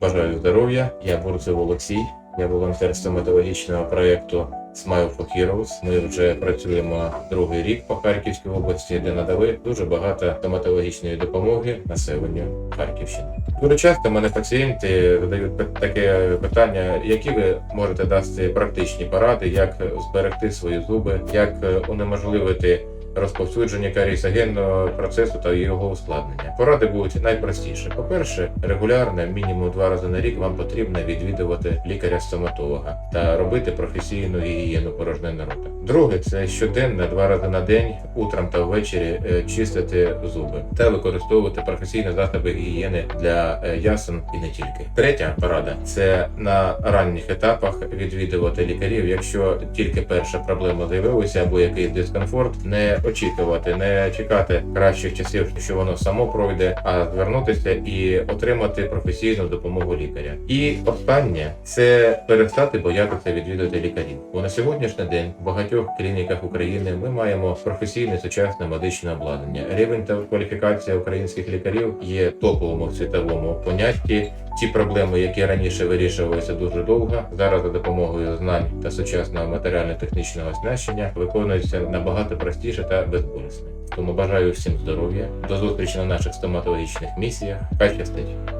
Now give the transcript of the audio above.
Бажаю здоров'я. Я Бурцев Олексій. Я волонтер стоматологічного проєкту Smile for Heroes. Ми вже працюємо другий рік по Харківській області, де надали дуже багато стоматологічної допомоги населенню Харківщини. Дуже часто мене пацієнти задають таке питання, які ви можете дати практичні поради, як зберегти свої зуби, як унеможливити розповсюдження карієсогенного процесу та його ускладнення. Поради будуть найпростіші. По-перше, регулярно, мінімум два рази на рік, вам потрібно відвідувати лікаря-стоматолога та робити професійну гігієну порожнини рота. Друге, це щоденно, два рази на день, утром та ввечері е, чистити зуби та використовувати професійні засоби гігієни для е, ясен і не тільки. Третя порада це на ранніх етапах відвідувати лікарів, якщо тільки перша проблема з'явилася або якийсь дискомфорт, не очікувати, не чекати кращих часів, що воно само пройде, а звернутися і отримати професійну допомогу лікаря. І останнє це перестати боятися відвідувати лікарів. Бо на сьогоднішній день в багатьох клініках України ми маємо професійне сучасне медичне обладнання. Рівень та кваліфікація українських лікарів є топовому в світовому понятті. Ті проблеми, які раніше вирішувалися дуже довго, зараз за допомогою знань та сучасного матеріально-технічного оснащення виконуються набагато простіше та безболісно. Тому бажаю всім здоров'я, до зустрічі на наших стоматологічних місіях. Хай щастить!